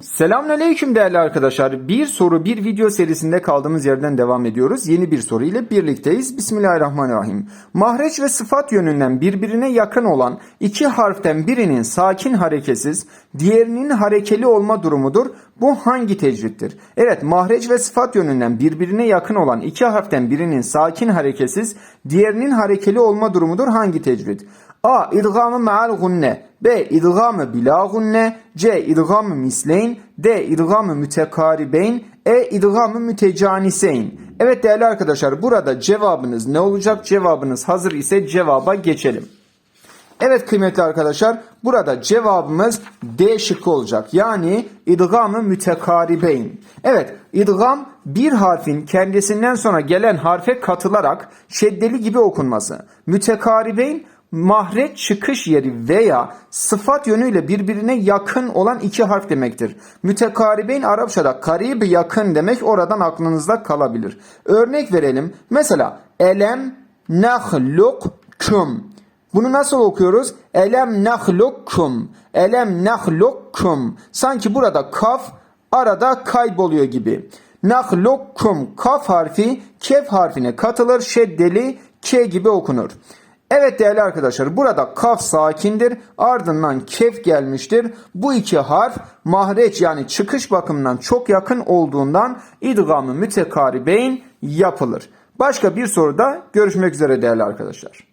Selamünaleyküm değerli arkadaşlar. Bir soru bir video serisinde kaldığımız yerden devam ediyoruz. Yeni bir soru ile birlikteyiz. Bismillahirrahmanirrahim. Mahreç ve sıfat yönünden birbirine yakın olan iki harften birinin sakin hareketsiz, diğerinin harekeli olma durumudur. Bu hangi tecrittir? Evet, mahreç ve sıfat yönünden birbirine yakın olan iki harften birinin sakin hareketsiz, diğerinin harekeli olma durumudur. Hangi tecrit? A. İdgamı ma'al gunne. B. İdgamı bila. C. İdgamı misleyn. D. İdgamı mütekaribeyn. E. İdgamı mütecaniseyn. Evet değerli arkadaşlar burada cevabınız ne olacak? Cevabınız hazır ise cevaba geçelim. Evet kıymetli arkadaşlar burada cevabımız D şıkkı olacak. Yani idgamı mütekaribeyn. Evet idgam bir harfin kendisinden sonra gelen harfe katılarak şeddeli gibi okunması. Mütekaribeyn mahreç çıkış yeri veya sıfat yönüyle birbirine yakın olan iki harf demektir. Mütekaribeyn Arapçada karib yakın demek oradan aklınızda kalabilir. Örnek verelim. Mesela elem nahlukum bunu nasıl okuyoruz? Elem nahlukum. Elem nahlukum. Sanki burada kaf arada kayboluyor gibi. Nahlukum kaf harfi kef harfine katılır. Şeddeli k gibi okunur. Evet değerli arkadaşlar burada kaf sakindir ardından kef gelmiştir. Bu iki harf mahreç yani çıkış bakımından çok yakın olduğundan idgamı mütekaribeyn yapılır. Başka bir soruda görüşmek üzere değerli arkadaşlar.